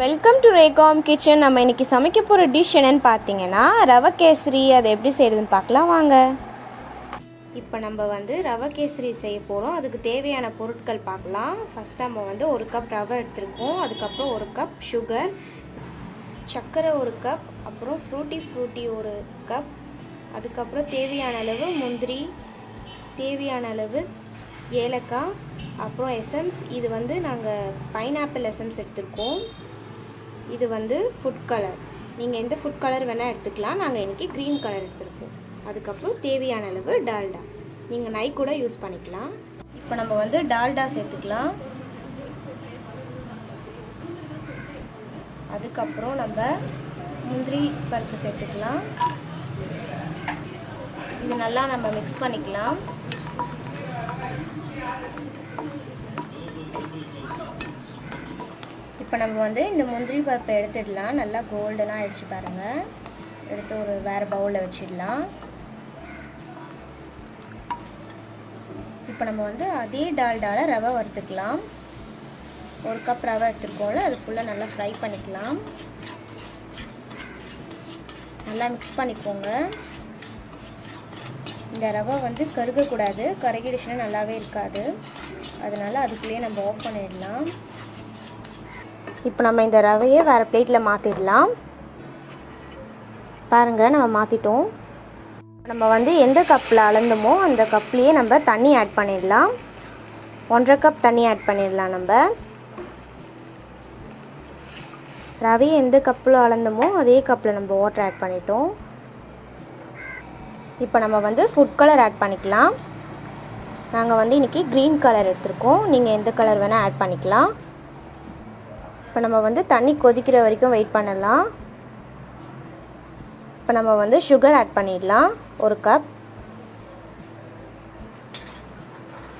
Welcome to ரேகாம் kitchen நம்ம இன்னைக்கு சமைக்க போகிற டிஷ் என்னன்னு பார்த்தீங்கன்னா ரவை கேசரி. அதை எப்படி செய்கிறதுன்னு பார்க்கலாம் வாங்க. இப்போ நம்ம வந்து ரவை கேசரி செய்ய போகிறோம் அதுக்கு தேவையான பொருட்கள் பார்க்கலாம் ஃபஸ்ட் நம்ம வந்து ஒரு கப் ரவை எடுத்திருக்கோம். அதுக்கப்புறம் ஒரு கப் சுகர் சர்க்கரை ஒரு கப் அப்புறம் ஃப்ரூட்டி ஃப்ரூட்டி ஒரு கப் அதுக்கப்புறம் தேவையான அளவு முந்திரி தேவையான அளவு ஏலக்காய் அப்புறம் எசம்ஸ் இது வந்து நாங்கள் பைனாப்பிள் எசம்ஸ் எடுத்திருக்கோம். இது வந்து ஃபுட் கலர் நீங்கள் எந்த ஃபுட் கலர் வேணால் எடுத்துக்கலாம். நாங்கள் இன்றைக்கி க்ரீன் கலர் எடுத்துருக்கோம். அதுக்கப்புறம் தேவையான அளவு டால்டா. நீங்கள் நை கூட யூஸ் பண்ணிக்கலாம். இப்போ நம்ம வந்து டால்டா சேர்த்துக்கலாம். அதுக்கப்புறம் நம்ம முந்திரி பருப்பு சேர்த்துக்கலாம். இது நல்லா நம்ம மிக்ஸ் பண்ணிக்கலாம். இப்போ நம்ம வந்து இந்த முந்திரி பருப்பை எடுத்துடலாம். நல்லா கோல்டனாக ஆயிடுச்சு பாருங்கள் எடுத்து ஒரு வேறு பவுலில் வச்சிடலாம். இப்போ நம்ம வந்து அதே டால்டாவில் ரவை வறுத்துக்கலாம். ஒரு கப் ரவை எடுத்துருக்கோம்ல அது ஃபுல்லாக நல்லா ஃப்ரை பண்ணிக்கலாம். நல்லா மிக்ஸ் பண்ணிக்கோங்க. இந்த ரவை வந்து கருகக்கூடாது. கருகிடுச்சுன்னா நல்லாவே இருக்காது. அதனால் அதுக்குள்ளேயே நம்ம ஆஃப் பண்ணிடலாம். இப்போ நம்ம இந்த ரவையை வேறு பிளேட்டில் மாற்றிடலாம் பாருங்கள் நம்ம மாற்றிட்டோம் நம்ம வந்து எந்த கப்பில் அளந்தோமோ அந்த கப்லேயே நம்ம தண்ணி ஆட் பண்ணிடலாம். ஒன்றரை கப் தண்ணி ஆட் பண்ணிடலாம் நம்ம. ரவையை எந்த கப்பில் அளந்தோமோ அதே கப்பில் நம்ம வாட்டர் ஆட் பண்ணிட்டோம். இப்போ நம்ம வந்து ஃபுட் கலர் ஆட் பண்ணிக்கலாம். நாங்கள் வந்து இன்றைக்கி க்ரீன் கலர் எடுத்திருக்கோம். நீங்கள் எந்த கலர் வேணால் ஆட் பண்ணிக்கலாம். இப்போ நம்ம வந்து தண்ணி கொதிக்கிற வரைக்கும் வெயிட் பண்ணலாம். இப்போ நம்ம வந்து சுகர் ஆட் பண்ணிடலாம். ஒரு கப்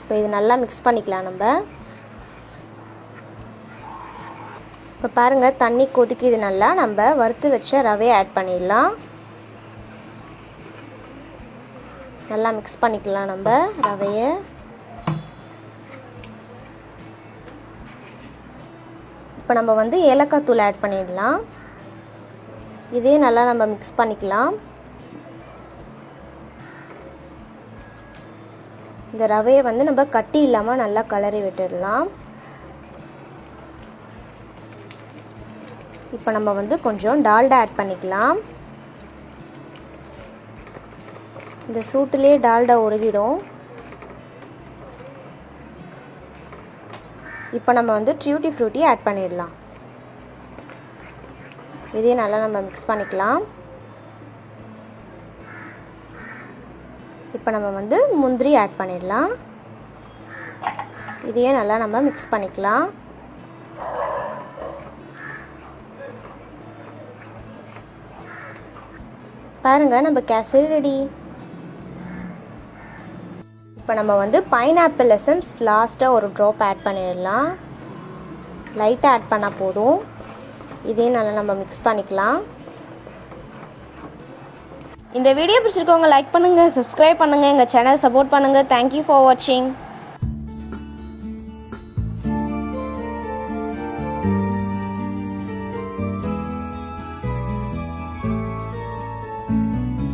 இப்போ இது நல்லா மிக்ஸ் பண்ணிக்கலாம் நம்ம. இப்போ பாருங்கள் தண்ணி கொதிக்குது நல்லா. நம்ம வறுத்து வச்ச ரவையை ஆட் பண்ணிடலாம். நல்லா மிக்ஸ் பண்ணிக்கலாம் நம்ம ரவையை. இப்போ நம்ம வந்து ஏலக்காய் தூள் ஆட் பண்ணிடலாம். இதே நல்லா நம்ம மிக்ஸ் பண்ணிக்கலாம். இந்த ரவையை வந்து நம்ம கட்டி இல்லாமல் நல்லா கலரி விட்டுடலாம். இப்போ நம்ம வந்து கொஞ்சம் டால்டா ஆட் பண்ணிக்கலாம். இந்த சூட்டுலேயே டால்டா உருகிடும். இப்போ நம்ம வந்து டியூட்டி ஃப்ரூட்டி ஆட் பண்ணிடலாம். இதையும் நல்லா நம்ம மிக்ஸ் பண்ணிக்கலாம். இப்போ நம்ம வந்து முந்திரி ஆட் பண்ணிடலாம். இதையே நல்லா நம்ம மிக்ஸ் பண்ணிக்கலாம். பாருங்கள் நம்ம கேசரி ரெடி இப்போ நம்ம வந்து பைனாப்பிள் எசன்ஸ் லாஸ்ட்டாக ஒரு ட்ராப் ஆட் பண்ணிடலாம். லைட்டாக ஆட் பண்ணால் போதும். இதையும் நல்லா நம்ம மிக்ஸ் பண்ணிக்கலாம். இந்த வீடியோ பிடிச்சிருக்கவங்க லைக் பண்ணுங்கள் சப்ஸ்கிரைப் பண்ணுங்கள் எங்கள் சேனல் சப்போர்ட் பண்ணுங்கள் தேங்க்யூ ஃபார் வாட்சிங்